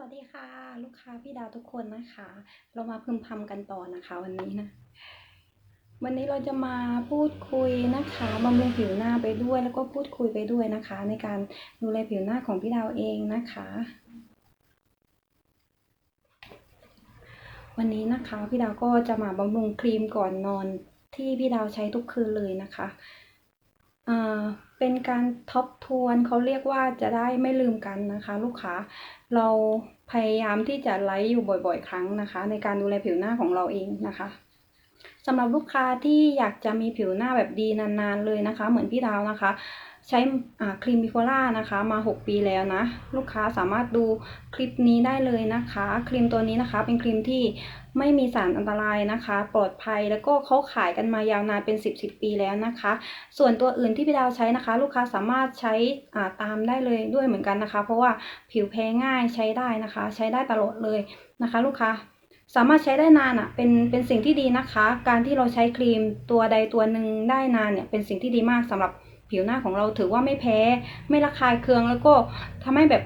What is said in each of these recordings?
วัสดีค่ะ ลูกค้าพี่ดาวทุกคนนะคะ เรามาพึมพำกันต่อนะคะ วันนี้นะ วันนี้เราจะมาพูดคุยนะคะบำรุงผิวหน้าไปด้วย แล้วก็พูดคุยไปด้วยนะคะ ในการดูแลผิวหน้าของพี่ดาวเองนะคะ วันนี้นะคะพี่ดาวก็จะมาบำรุงครีมก่อนนอนที่พี่ดาวใช้ทุกคืนเลยนะคะ เป็นการทบทวนเขาเรียกว่าจะได้ไม่ลืมกันนะคะ ลูกค้าเราพยายามที่จะไลฟ์อยู่บ่อยๆ ครั้งนะคะ ในการดูแลผิวหน้าของเราเองนะคะสำหรับลูกค้าที่อยากจะมีผิวหน้าแบบดีนานๆเลยนะคะ เหมือนพี่ดาวนะคะ ใช้ครีมบิโคล่านะคะมา 6 ปีแล้วนะ ลูกค้าสามารถดูคลิปนี้ได้เลยนะคะ ครีมตัวนี้นะคะเป็นครีมที่ ไม่มีสารอันตรายนะคะ ปลอดภัยแล้วก็เขาขายกันมายาวนานเป็น 10 10ปีแล้วนะคะ ส่วนตัวอื่นที่พี่ดาวใช้นะคะ ลูกค้าสามารถใช้ตามได้เลยด้วยเหมือนกันนะคะ เพราะว่าผิวแพ้ง่ายใช้ได้นะคะ ใช้ได้ตลอดเลยนะคะ ลูกค้าสามารถใช้ได้นานอะเป็นเป็นสิ่งที่ดีนะคะ การที่เราใช้ครีมตัวใดตัวหนึ่งได้นานเนี่ยเป็นสิ่งที่ดีมากสำหรับผิวหน้าของเราถือว่าไม่แพ้ ไม่ระคายเคืองแล้วก็ทำให้แบบ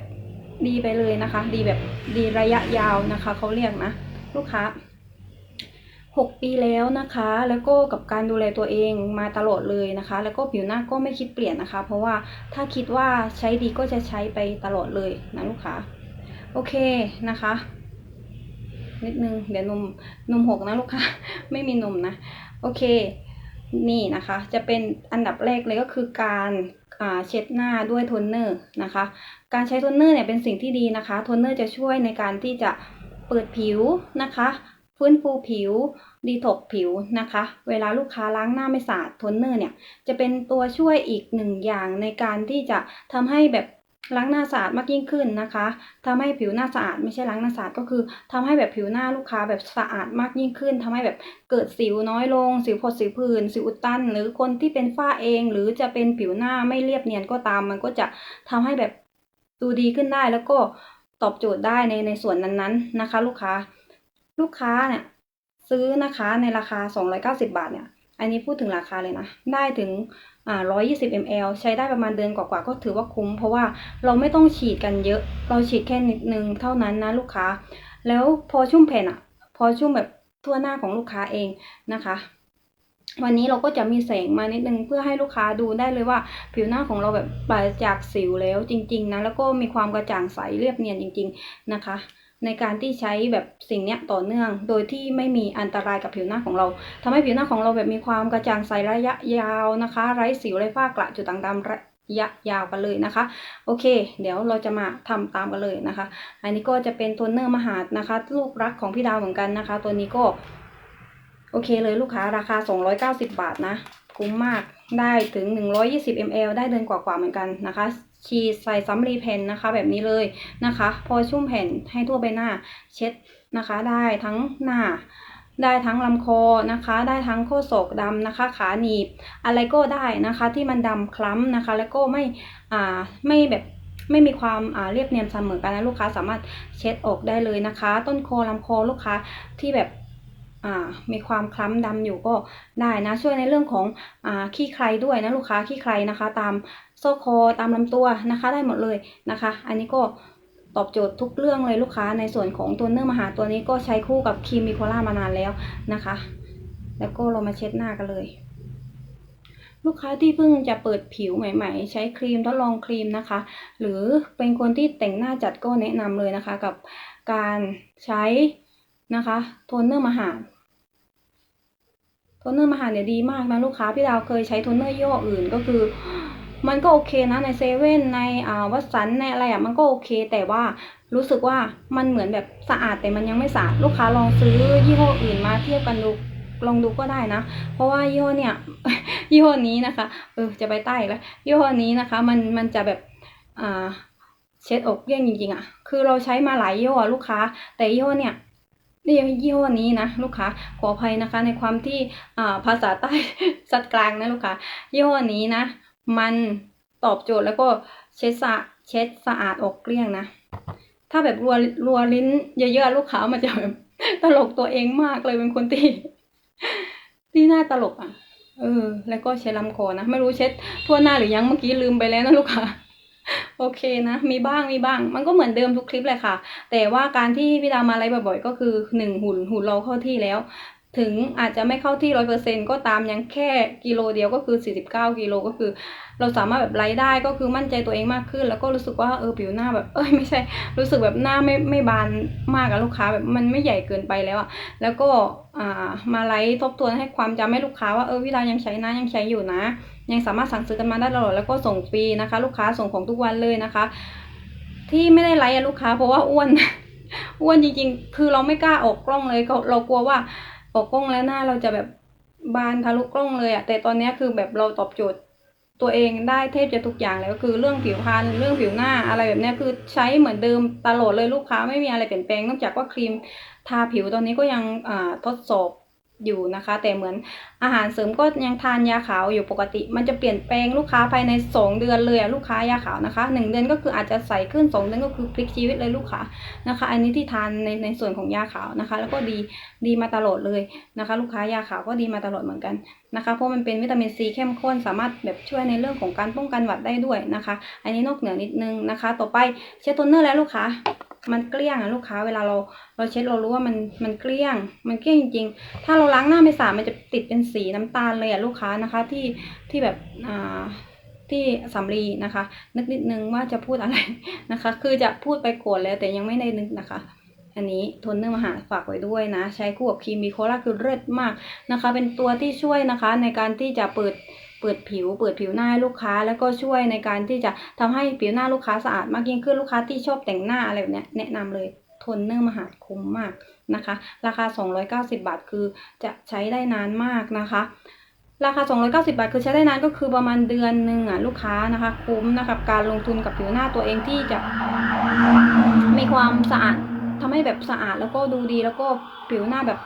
ดีไปเลยนะคะ ดีแบบดีระยะยาวนะคะเขาเรียกนะ ลูกค้า 6 ปีแล้วนะคะ แล้วก็กับการดูแลตัวเองมาตลอดเลยนะคะ แล้วก็ผิวหน้าก็ไม่คิดเปลี่ยนนะคะ เพราะว่าถ้าคิดว่าใช้ดีก็จะใช้ไปตลอดเลยนะลูกค้าโอเคนะคะนิดนึงเดี๋ยวนมนมหกนะลูกค้าไม่มีนมนะโอเค นี่นะคะ จะเป็นอันดับแรกเลยก็คือการเช็ดหน้าด้วยโทนเนอร์นะคะ การใช้โทนเนอร์เนี่ยเป็นสิ่งที่ดีนะคะโทนเนอร์จะช่วยในการที่จะเปิดผิวนะคะ ฟื้นฟูผิว ดีท็อกผิวนะคะ เวลาลูกค้าล้างหน้าไม่สะอาดโทนเนอร์เนี่ย จะเป็นตัวช่วยอีกหนึ่งอย่างในการที่จะทำให้แบบล้างหน้าสะอาดมากยิ่งขึ้นนะคะทำให้ผิวหน้าสะอาดไม่ใช่ล้างหน้าสะอาดก็คือทำให้แบบผิวหน้าลูกค้าแบบสะอาดมากยิ่งขึ้นทำให้แบบเกิดสิวน้อยลง สิวผดสิวผื่นสิวอุดตัน หรือคนที่เป็นฝ้าเอง หรือจะเป็นผิวหน้าไม่เรียบเนียนก็ตาม มันก็จะทำให้แบบดูดีขึ้นได้แล้วก็ตอบโจทย์ได้ในในส่วนนั้นๆนะคะ ลูกค้า ลูกค้าเนี่ยซื้อนะคะในราคา 290 บาทเนี่ย อันนี้พูดถึงราคาเลยนะ ได้ถึงอ่า120 ml ใช้ได้ประมาณเดือนกว่าๆก็ถือว่าคุ้ม เพราะว่าเราไม่ต้องฉีดกันเยอะ เราฉีดแค่นิดนึงเท่านั้นนะลูกค้า แล้วพอชุ่มแผ่นอะพอชุ่มแบบทั่วหน้าของลูกค้าเองนะคะ วันนี้เราก็จะมีแสงมานิดนึงเพื่อให้ลูกค้าดูได้เลยว่า ผิวหน้าของเราแบบปราศจากสิวแล้วจริง ๆนะแล้วก็มีความกระจ่างใสเรียบเนียนจริง ๆนะคะ ในการที่ใช้แบบสิ่งนี้ต่อเนื่อง โดยที่ไม่มีอันตรายกับผิวหน้าของเราทำให้ผิวหน้าของเราแบบมีความกระจ่างใสระยะยาวนะคะ ไร้สิวไร้ฝ้ากระจุดด่างดำระยะยาวกันเลยนะคะ โอเค เดี๋ยวเราจะมาทำตามกันเลยนะคะ อันนี้ก็จะเป็นตัวเนอร์มหาดนะคะ ลูกรักของพี่ดาวเหมือนกันนะคะ ตัวนี้ก็โอเคเลยลูกค้าราคา 290 บาทนะ คุ้มมากได้ถึง 120 ml ได้เดือนกว่าๆเหมือนกันนะคะ ฉีดใส่ซัมรีเพนนะคะ แบบนี้เลยนะคะ พอชุ่มแผ่นให้ทั่วใบหน้าเช็ดนะคะ ได้ทั้งหน้า ได้ทั้งลำคอนะคะ ได้ทั้งโคศอกดำนะคะ ขาหนีบ อะไรก็ได้นะคะ ที่มันดำคล้ำนะคะ แล้วก็ไม่อ่าไม่แบบไม่มีความอ่าเรียบเนียนเสมอกันนะลูกค้าสามารถเช็ดออกได้เลยนะคะ ต้นคอลำคอลูกค้าที่แบบ มีความคล้ำดำอยู่ก็ได้นะ ช่วยในเรื่องของอขี้ใครด้วยนะลูกค้าขี้ใครนะคะ ตามโซ่คอตามลำตัวนะคะ ได้หมดเลยนะคะ อันนี้ก็ตอบโจทย์ทุกเรื่องเลยลูกค้าในส่วนของตัวเนื้อมหาตัวนี้ก็ใช้คู่กับครีมมิโคล่ามานานแล้วนะคะ แล้วก็เรามาเช็ดหน้ากันเลย ลูกค้าที่เพิ่งจะเปิดผิวใหม่ ๆ ใช้ครีมทดลองครีมนะคะ หรือเป็นคนที่แต่งหน้าจัดก็แนะนำเลยนะคะ กับการใช้ นะคะโทนเนอร์มหาโทนเนอร์มหาเนี่ยดีมากนะลูกค้าพี่ดาวเคยใช้โทนเนอร์ยี่ห้ออื่นก็คือ มันก็โอเคนะในเซเว่นในอ่าวัสันในอะไรอะมันก็โอเค แต่ว่ารู้สึกว่ามันเหมือนแบบสะอาดแต่มันยังไม่สะอาดลูกค้าลองซื้อยี่ห้ออื่นมาเทียบกันดูลองดูก็ได้นะ เพราะว่ายี่ห้อเนี่ยยี่ห้อนี้นะคะ เออจะไปใต้แล้วยี่ห้อนี้นะคะ มันมันจะแบบอ่าเช็ดอกเลี่ยงจริงๆอะ คือเราใช้มาหลายยี่ห้อลูกค้า แต่ยี่ห้อเนี่ย นี่ยี่ห้อนี้นะลูกค้าขออภัยนะคะในความที่ภาษาใต้สัดกลางนะลูกค้ายี่ห้อนี้นะ มันตอบโจทย์แล้วก็เช็ดสะเช็ดสะอาดออกเกลี้ยงนะ ถ้าแบบรัวรัวลิ้นเยอะๆลูกค้ามันจะแบบตลกตัวเองมากเลยเป็นคนที่ที่น่าตลกอะเออแล้วก็เช็ดลำคอนะ ไม่รู้เช็ดทั่วหน้าหรือยังเมื่อกี้ลืมไปแล้วนะลูกค้า โอเคนะ มีบ้างมีบ้าง มันก็เหมือนเดิมทุกคลิปเลยค่ะ แต่ว่าการที่พี่ดาวมาไลฟ์บ่อยๆ ก็คือหนึ่งหุ่นหุ่นเราเข้าที่แล้ว ถึงอาจจะไม่เข้าที่ร้อยเปอร์เซ็นก็ตามยังแค่กิโลเดียวก็คือสี่สิบเก้ากิโลก็คือ เราสามารถแบบไลฟ์ได้ก็คือมั่นใจตัวเองมากขึ้น แล้วก็รู้สึกว่าเออผิวหน้าแบบเอ้ยไม่ใช่ รู้สึกแบบหน้าไม่ไม่บานมากอะลูกค้าแบบมันไม่ใหญ่เกินไปแล้วอะแล้วก็อ่ามาไลฟ์ทบทวนให้ความจำให้ลูกค้าว่าเออพี่ดายังใช้นะยังใช้อยู่นะ ยังสามารถสั่งซื้อกันมาได้ตลอดแล้วก็ส่งฟรีนะคะ ลูกค้าส่งของทุกวันเลยนะคะ ที่ไม่ได้ไลฟ์ลูกค้าเพราะว่าอ้วนอ้วนจริง ๆ คือเราไม่กล้าออกกล้องเลยเรากลัวว่า ออกกล้องแล้วหน้าเราจะแบบบานทะลุกล้องเลยอะแต่ตอนนี้คือแบบเราตอบโจทย์ตัวเองได้เทพจะทุกอย่างแล้วคือเรื่องผิวพรรณเรื่องผิวหน้าอะไรแบบนี้คือใช้เหมือนเดิมตลอดเลยลูกค้าไม่มีอะไรเปลี่ยนแปลงนอกจากว่าครีมทาผิวตอนนี้ก็ยังอ่าทดสอบ อยู่นะคะ แต่เหมือนอาหารเสริมก็ยังทานยาขาวอยู่ปกติ มันจะเปลี่ยนแปลงลูกค้าภายใน 2 เดือนเลยลูกค้ายาขาวนะคะ 1 เดือนก็คืออาจจะใสขึ้น 2 เดือนก็คือพลิกชีวิตเลยลูกค้านะคะ อันนี้ที่ทานในในส่วนของยาขาวนะคะ แล้วก็ดีดีมาตลอดเลยนะคะ ลูกค้ายาขาวก็ดีมาตลอดเหมือนกันนะคะเพราะมันเป็นวิตามินซีเข้มข้นสามารถแบบช่วยในเรื่องของการป้องกันหวัดได้ด้วยนะคะ อันนี้นอกเหนือนิดนึงนะคะ ต่อไปเช็ดโทนเนอร์แล้วลูกค้า มันเกลี้ยงอะลูกค้าเวลาเราเราเช็ดเรารู้ว่ามันมันเกลี้ยง มันเกลี้ยงจริงๆ ถ้าเราล้างหน้าไม่สะอาดมันจะติดเป็นสีน้ำตาลเลยอะลูกค้านะคะที่ที่แบบอ่าที่สำลีนะคะ นึกนิดนึงว่าจะพูดอะไรนะคะ คือจะพูดไปโกรธแล้วแต่ยังไม่ได้นึกนะคะอันนี้โทนเนอร์มหาฝากไว้ด้วยนะ ใช้คู่กับครีมบีโคล่าคือเลิศมากนะคะ เป็นตัวที่ช่วยนะคะในการที่จะเปิด เปิดผิว เปิดผิวหน้าให้ลูกค้า แล้วก็ช่วยในการที่จะทำให้ผิวหน้าลูกค้าสะอาดมากยิ่งขึ้นลูกค้าที่ชอบแต่งหน้าอะไรแบบเนี้ยแนะนำเลยโทนเนอร์มหาคุ้มมากนะคะ ราคา 290 บาทคือจะใช้ได้นานมากนะคะราคา 290 บาท คือใช้ได้นานก็คือประมาณเดือนหนึ่งอะลูกค้านะคะคุ้มนะคะการลงทุนกับผิวหน้าตัวเองที่จะมีความสะอาดทำให้แบบสะอาดแล้วก็ดูดีแล้วก็ผิวหน้าแบบ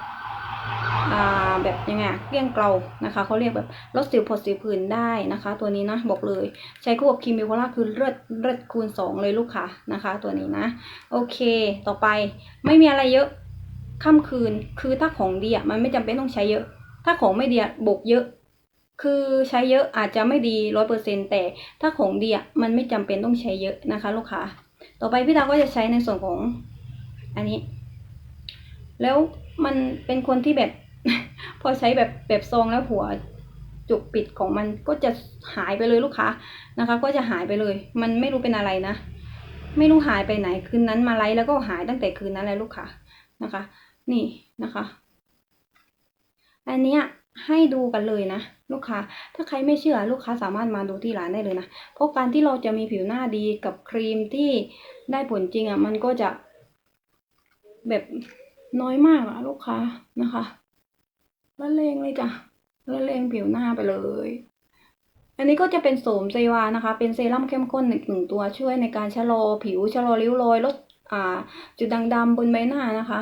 แบบยังไงเกลี้ยงเกลานะคะเขาเรียกแบบลดสิวผดสิวผื่นได้นะคะ ตัวนี้นะบอกเลยใช้คู่กับครีมบิวโคล่าคือเลิศเลิศคูณสองเลยลูกค้านะคะ ตัวนี้นะ โอเคต่อไปไม่มีอะไรเยอะค่ำคืนคือถ้าของดีอะมันไม่จำเป็นต้องใช้เยอะ ถ้าของไม่ดีบกเยอะ คือใช้เยอะอาจจะไม่ดีร้อยเปอร์เซ็นแต่ถ้าของดีอะมันไม่จำเป็นต้องใช้เยอะนะคะ ลูกค้าต่อไปพี่ดาวก็จะใช้ในส่วนของอันนี้ แล้วมันเป็นคนที่แบบ พอใช้แบบแบบซองแล้วหัวจุกปิดของมันก็จะหายไปเลยลูกค้านะคะ ก็จะหายไปเลย มันไม่รู้เป็นอะไรนะ ไม่รู้หายไปไหนคืนนั้นมาไลฟ์แล้วก็หายตั้งแต่คืนนั้นเลยลูกค้านะคะ นี่นะคะ อันเนี้ยให้ดูกันเลยนะ ลูกค้า ถ้าใครไม่เชื่อลูกค้าสามารถมาดูที่ร้านได้เลยนะ เพราะการที่เราจะมีผิวหน้าดีกับครีมที่ได้ผลจริงอะมันก็จะแบบน้อยมากอะลูกค้านะคะ ละเลงเลยจ้ะละเลงผิวหน้าไปเลย อันนี้ก็จะเป็นโสมเซวานะคะ เป็นเซรั่มเข้มข้นหนึ่งหนึ่งตัวช่วยในการชะลอผิวชะลอริ้วรอยลดอ่า จุดด่างดำบนใบหน้านะคะ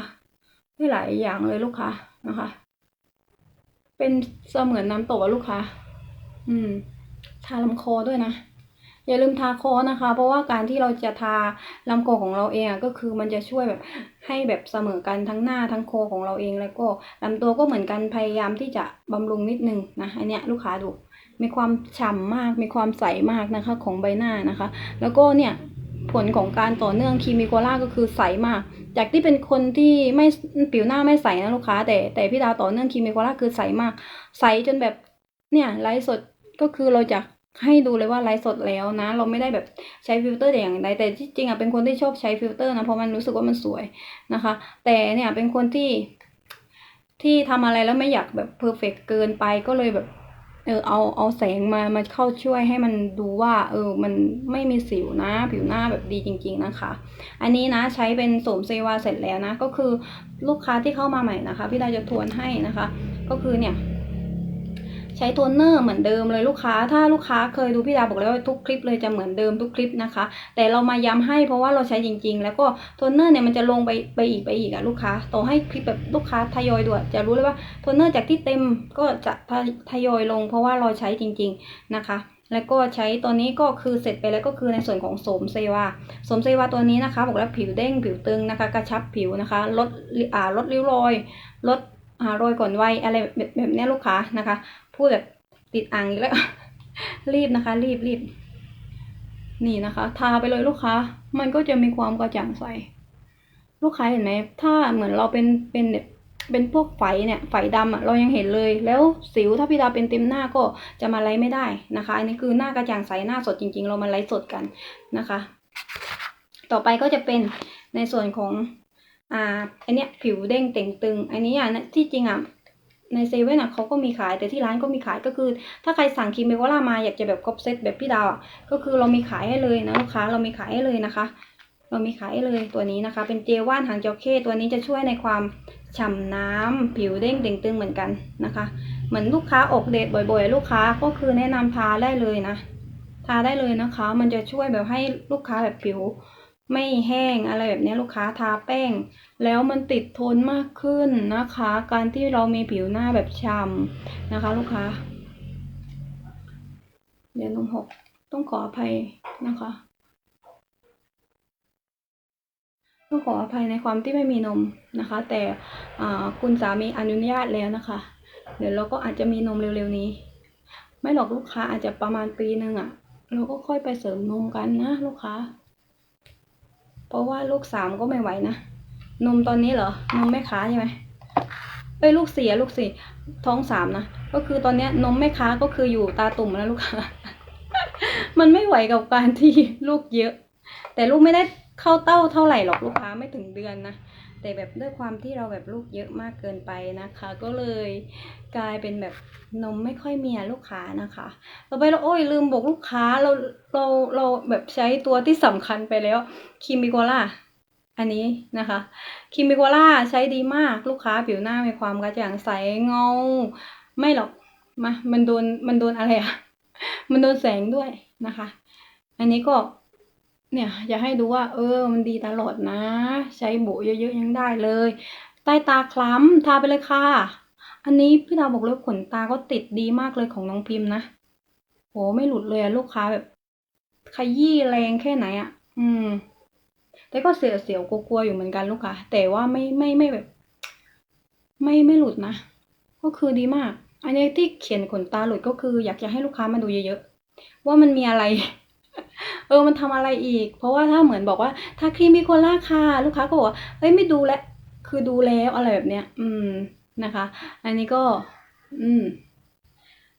ได้หลายอย่างเลยลูกค้านะคะ เป็นเสมือนน้ำตกอะลูกค้าอืม ทาลำคอด้วยนะ อย่าลืมทาคอนะคะ เพราะว่าการที่เราจะทาลำคอของเราเองอะก็คือมันจะช่วยแบบให้แบบเสมอกันทั้งหน้าทั้งคอของเราเองแล้วก็ลำตัวก็เหมือนกันพยายามที่จะบำรุงนิดนึงนะอันเนี้ยลูกค้าดูมีความฉ่ำมากมีความใสมากนะคะของใบหน้านะคะ แล้วก็เนี่ยผลของการต่อเนื่องคีมิโคล่าก็คือใสมาก จากที่เป็นคนที่ไม่ผิวหน้าไม่ใสนะลูกค้า แต่แต่พี่ดาวต่อเนื่องคีมิโคล่าคือใสมาก ใสจนแบบเนี่ยไลฟ์สดก็คือเราจะ ให้ดูเลยว่าไลฟ์สดแล้วนะ เราไม่ได้แบบใช้ฟิลเตอร์แต่อย่างใดแต่ที่จริงอะเป็นคนที่ชอบใช้ฟิลเตอร์นะเพราะมันรู้สึกว่ามันสวยนะคะ แต่เนี่ยเป็นคนที่ที่ทำอะไรแล้วไม่อยากแบบเพอร์เฟกเกินไปก็เลยแบบเออเอาเอาแสงมามาเข้าช่วยให้มันดูว่า เออมันไม่มีสิวนะ ผิวหน้าแบบดีจริง ๆนะคะ อันนี้นะใช้เป็นโสมเซวาเสร็จแล้วนะ ก็คือลูกค้าที่เข้ามาใหม่นะคะ พี่ดาจะทวนให้นะคะ ก็คือเนี่ย ช้โทนเนอร์เหมือนเดิมเลยลูกค้า ถ้าลูกค้าเคยดูพี่ดาบอกแล้วว่าทุกคลิปเลยจะเหมือนเดิมทุกคลิปนะคะ แต่เรามาย้ำให้เพราะว่าเราใช้จริง ๆ แล้วก็โทนเนอร์เนี่ยมันจะลงไปไปอีกไปอีกอะลูกค้าต่อให้คลิปแบบลูกค้าทยอยดูอะจะรู้เลยว่าโทนเนอร์จากที่เต็มก็จะทยอยลง เพราะว่าเราใช้จริง ๆนะคะแล้วก็ใช้ตัวนี้ก็คือเสร็จไปแล้วก็คือในส่วนของโสมเซวาโสมเซวาตัวนี้นะคะ บอกแล้วผิวเด้งผิวตึงนะคะ กระชับผิวนะคะ ลดอ่าลดริ้วรอย ลดอ่ารอยก่อนวัยอะไรแบบแบบนี้ลูกค้านะคะ พูดแบบติดอ่างอีกแล้ว รีบนะคะ รีบรีบ นี่นะคะ ทาไปเลยลูกค้า มันก็จะมีความกระจ่างใส ลูกค้าเห็นไหม ถ้าเหมือนเราเป็นเป็นแบบเป็นพวกไฝเนี่ยไฝดำอะเรายังเห็นเลย แล้วสิวถ้าพี่ดาเป็นเต็มหน้าก็จะมาไล่ไม่ได้นะคะ อันนี้คือหน้ากระจ่างใสหน้าสดจริง ๆ เรามาไล่สดกันนะคะ ต่อไปก็จะเป็นในส่วนของอ่าอันเนี้ยผิวเด้งเต่งตึง อันนี้อะนะที่จริงอะ ในเซเว่นอะเขาก็มีขายแต่ที่ร้านก็มีขายก็คือ ถ้าใครสั่งครีมเบลล่ามาอยากจะแบบครบเซตแบบพี่ดาวอะก็คือเรามีขายให้เลยนะลูกค้าเรามีขายให้เลยนะคะ เรามีขายให้เลยตัวนี้นะคะ เป็นเจลว่านหางจระเข้ตัวนี้จะช่วยในความฉ่ำน้ำผิวเด้งเต่งตึงเหมือนกันนะคะ เหมือนลูกค้าอกเดทบ่อยๆ ลูกค้าก็คือแนะนำทาได้เลยนะ ทาได้เลยนะคะ มันจะช่วยแบบให้ลูกค้าแบบผิว ไม่แห้งอะไรแบบนี้ลูกค้าทาแป้ง แล้วมันติดทนมากขึ้นนะคะ การที่เรามีผิวหน้าแบบฉ่ำนะคะ ลูกค้าเดี๋ยวนมหกต้องขออภัยนะคะต้องขออภัยในความที่ไม่มีนมนะคะ แต่คุณสามีอนุญาตแล้วนะคะ เดี๋ยวเราก็อาจจะมีนมเร็วๆนี้ ไม่หรอกลูกค้าอาจจะประมาณปีหนึ่งอะ่ะ เราก็ค่อยไปเสริมนมกันนะลูกค้า เพราะว่าลูกสามก็ไม่ไหวนะ นมตอนนี้เหรอ นมแม่ค้าใช่ไหมเอ้ยลูกสี่ลูกสี่ท้องสามนะ ก็คือตอนเนี้ยนมแม่ค้าก็คืออยู่ตาตุ่มแล้วลูกค้า มันไม่ไหวกับการที่ลูกเยอะ แต่ลูกไม่ได้เข้าเต้าเท่าไหร่หรอกลูกค้าไม่ถึงเดือนนะ แต่แบบด้วยความที่เราแบบลูกเยอะมากเกินไปนะคะ ก็เลย กลายเป็นแบบนมไม่ค่อยมีลูกค้านะคะต่อไปเราโอ้ยลืมบอกลูกค้าเราเราเราแบบใช้ตัวที่สำคัญไปแล้วคิมิโกล่าอันนี้นะคะคิมิโกล่าใช้ดีมากลูกค้าผิวหน้ามีความกระจ่างใสเงา ไม่หรอกมามันโดนมันโดนอะไรอะมันโดนแสงด้วยนะคะ อันนี้ก็เนี่ยอยากให้ดูว่า เออ มันดีตลอดนะ ใช้โบเยอะๆยังได้เลย ใต้ตาคล้ำทาไปเลยค่ะ อันนี้พี่ดาวบอกเลยขนตาก็ติดดีมากเลยของน้องพิมพ์นะโหไม่หลุดเลยลูกค้าแบบขยี้แรงแค่ไหนอะอืม แต่ก็เสียวเสียวกลัวๆอยู่เหมือนกันลูกค้าแต่ว่าไม่ไม่ไม่แบบ ไม่ไม่หลุดนะ ก็คือดีมาก อันนี้ที่เขียนขนตาหลุดก็คือ อยากจะให้ลูกค้ามาดูเยอะๆว่ามันมีอะไร เออมันทำอะไรอีก เพราะว่าถ้าเหมือนบอกว่าถ้าครีมมีโคล่าค่ะลูกค้าก็บอกว่าเฮ้ยไม่ดูแลคือดูแล้วอะไรแบบเนี้ย อืม นะคะ อันนี้ก็ อืม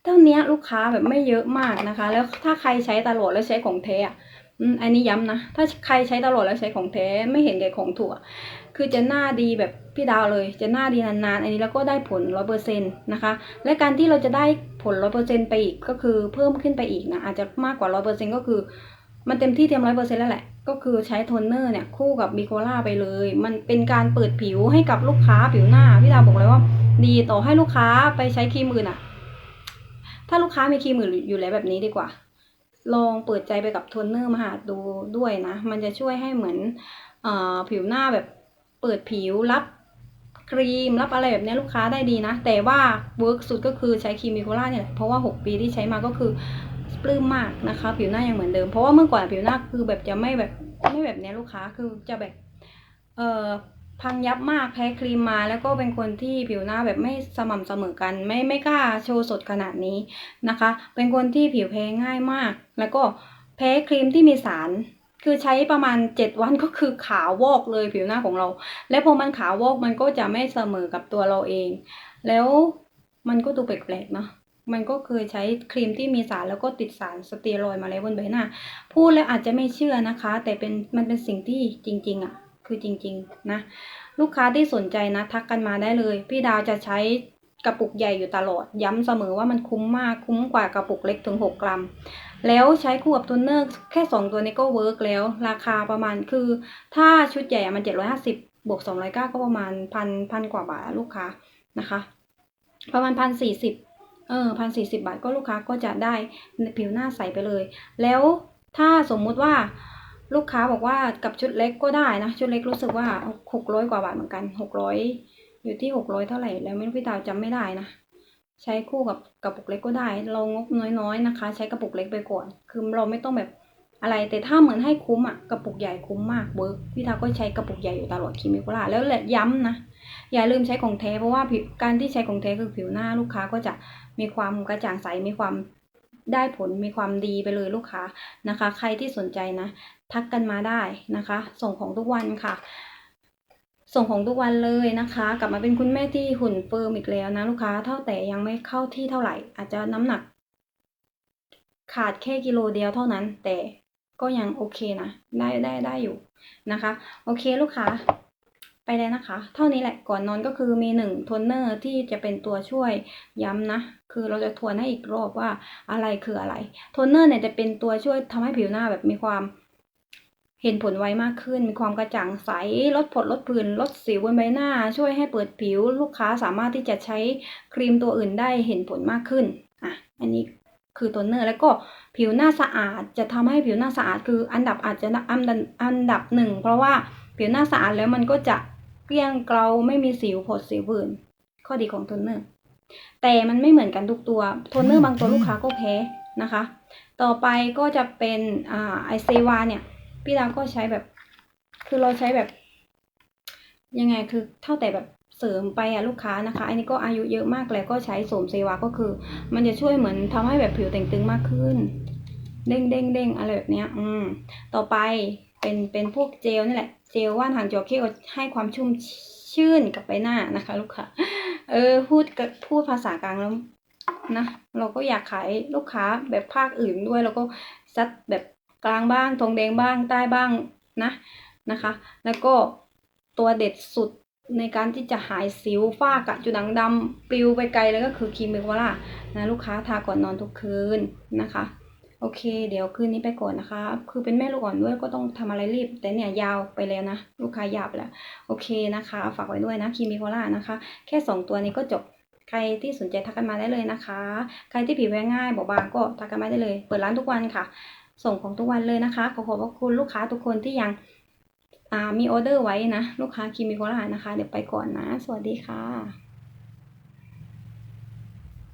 เท่านี้ลูกค้าแบบไม่เยอะมากนะคะ แล้วถ้าใครใช้ตลอดแล้วใช้ของแท้อะอืมอันนี้ย้ำนะ ถ้าใครใช้ตลอดแล้วใช้ของแท้ไม่เห็นแก่ของถั่ว คือจะหน้าดีแบบพี่ดาวเลย จะหน้าดีนานๆ อันนี้แล้วก็ได้ผลร้อยเปอร์เซ็นต์นะคะ และการที่เราจะได้ผลร้อยเปอร์เซ็นต์ไปอีกก็คือเพิ่มขึ้นไปอีกนะอาจจะมากกว่าร้อยเปอร์เซ็นต์ก็คือ มันเต็มที่เต็มร้อยเปอร์เซ็นต์แล้วแหละ ก็คือใช้โทนเนอร์เนี่ยคู่กับบิโคล่าไปเลย มันเป็นการเปิดผิวให้กับลูกค้าผิวหน้า พี่ดาวบอกเลยว่า ดีต่อให้ลูกค้าไปใช้ครีมอื่นอะถ้าลูกค้ามีครีมอื่นอยู่แล้วแบบนี้ดีกว่า ลองเปิดใจไปกับโทนเนอร์มาหาดูด้วยนะ มันจะช่วยให้เหมือนอผิวหน้าแบบเปิดผิวรับครีมรับอะไรแบบนี้ลูกค้าได้ดีนะ แต่ว่าเวิร์กสุดก็คือใช้ครีมบิโคล่าเนี่ยเพราะว่า 6 ปีที่ใช้มาก็คือ ปลื้มมากนะคะ ผิวหน้ายังเหมือนเดิม เพราะว่าเมื่อก่อนผิวหน้าคือแบบจะไม่แบบไม่แบบเนี้ยลูกค้าคือจะแบบเอ่อพังยับมากแพ้ครีมมาแล้วก็เป็นคนที่ผิวหน้าแบบไม่สม่ำเสมอกัน ไม่ไม่กล้าโชว์สดขนาดนี้นะคะ เป็นคนที่ผิวแพ้ง่ายมาก แล้วก็แพ้ครีมที่มีสาร คือใช้ประมาณ 7 วันก็คือขาววอกเลยผิวหน้าของเรา และพอมันขาววอกมันก็จะไม่เสมอกับตัวเราเอง แล้วมันก็ดูแปลกๆเนาะ มันก็เคยใช้ครีมที่มีสารแล้วก็ติดสารสเตียรอยด์มาแล้วบนใบหน้า พูดแล้วอาจจะไม่เชื่อนะคะ แต่เป็นมันเป็นสิ่งที่จริง ๆอะคือจริง ๆ นะ ลูกค้าที่สนใจนะ ทักกันมาได้เลย พี่ดาวจะใช้กระปุกใหญ่อยู่ตลอด ย้ำเสมอว่ามันคุ้มมากคุ้มกว่ากระปุกเล็กถึง 6 กรัม แล้วใช้คู่กับโทนเนอร์แค่ 2 ตัวนี้ก็เวิร์กแล้ว ราคาประมาณคือ ถ้าชุดใหญ่มัน 750 บวก 209 ก็ประมาณพันพันกว่าบาทลูกค้านะคะ ประมาณพันสี่สิบ ออพันสี่สิบาทก็ลูกค้าก็จะได้ผิวหน้าใสไปเลย แล้วถ้าสมมุติว่าลูกค้าบอกว่ากับชุดเล็กก็ได้นะ ชุดเล็กรู้สึกว่าหกร้อยกว่าบาทเหมือนกันหกร้อยอยู่ที่หกร้อยเท่าไหร่แล้วไม่รู้พี่ดาวจำไม่ได้นะใช้คู่กับกระปุกเล็กก็ได้ เรางบน้อยๆนะคะ ใช้กระปุกเล็กไปก่อน คือเราไม่ต้องแบบอะไร แต่ถ้าเหมือนให้คุ้มอะกระปุกใหญ่คุ้มมากเวิร์กพี่ดาก็ใช้กระปุกใหญ่อยู่ตลอดคิมิโคล่าแล้วแหละย้ำนะ อย่าลืมใช้ของแท้เพราะว่าการที่ใช้ของแท้คือผิวหน้าลูกค้าก็จะ มีความกระจ่างใส มีความได้ผล มีความดีไปเลยลูกค้านะคะ ใครที่สนใจนะ ทักกันมาได้นะคะ ส่งของทุกวันค่ะ ส่งของทุกวันเลยนะคะ กลับมาเป็นคุณแม่ที่หุ่นเฟิร์มอีกแล้วนะลูกค้า เท่าแต่ยังไม่เข้าที่เท่าไหร่ อาจจะน้ำหนัก ขาดแค่กิโลเดียวเท่านั้น แต่ก็ยังโอเคนะ ได้ได้ได้อยู่นะคะ โอเคลูกค้า ไปเลยนะคะ เท่านี้แหละก่อนนอนก็คือมีหนึ่งโทนเนอร์ที่จะเป็นตัวช่วยย้ำนะ คือเราจะทวนให้อีกรอบว่าอะไรคืออะไรโทนเนอร์เนี่ยจะเป็นตัวช่วยทำให้ผิวหน้าแบบมีความเห็นผลไวมากขึ้น มีความกระจ่างใส ลดผดลดผื่น ลดสิวบนใบหน้า ช่วยให้เปิดผิว ลูกค้าสามารถที่จะใช้ครีมตัวอื่นได้เห็นผลมากขึ้น อะ อันนี้คือโทนเนอร์ แล้วก็ผิวหน้าสะอาด จะทำให้ผิวหน้าสะอาด คืออันดับอาจจะอันดับอันดับหนึ่ง เพราะว่าผิวหน้าสะอาดแล้วมันก็จะ เลี้ยงเกลาไม่มีสิวผดสิวผื่นข้อดีของโทนเนอร์ แต่มันไม่เหมือนกันทุกตัวโทนเนอร์บางตัวลูกค้าก็แพ้นะคะ ต่อไปก็จะเป็นอ่าไอเซวาเนี่ย พี่ดาวก็ใช้แบบ คือเราใช้แบบ ยังไงคือเท่าแต่แบบเสริมไปอะลูกค้านะคะ อันนี้ก็อายุเยอะมากแล้วก็ใช้โสมเซวาก็คือ มันจะช่วยเหมือนทำให้แบบผิวแต่งตึงมากขึ้น เด้งเด้งเด้งอะไรแบบเนี้ย อืม ต่อไป เป็นเป็นพวกเจลนี่แหละ เจลว่านหางจระเข้ให้ความชุ่มชื่นกับใบหน้านะคะ ลูกค้าเออพูดกับพูดภาษากลางแล้วนะเราก็อยากขายลูกค้าแบบภาคอื่นด้วย แล้วก็ซัดแบบกลางบ้างทงแดงบ้างใต้บ้างนะนะคะ แล้วก็ตัวเด็ดสุดในการที่จะหายสิวฝ้ากระจุดด่างดำปลิวไปไกลเลยก็คือครีมเบลวาร่านะลูกค้าทาก่อนนอนทุกคืนนะคะ โอเค เดี๋ยวคืนนี้ไปก่อนนะคะ คือเป็นแม่ลูกอ่อนด้วยก็ต้องทำอะไรรีบ แต่เนี่ยยาวไปแล้วนะ ลูกค้ายาวไปแล้ว โอเคนะคะ ฝากไว้ด้วยนะคีมิโคล่านะคะ แค่ 2 ตัวนี้ก็จบ ใครที่สนใจทักกันมาได้เลยนะคะ ใครที่ผิวแพ้ง่ายบอบบางก็ทักกันมาได้เลย เปิดร้านทุกวันค่ะ ส่งของทุกวันเลยนะคะ ขอขอบพระคุณลูกค้าทุกคนที่ยังอ่ามีออเดอร์ไว้นะ ลูกค้าคีมมิโคล่านะคะ เดี๋ยวไปก่อนนะ สวัสดีค่ะ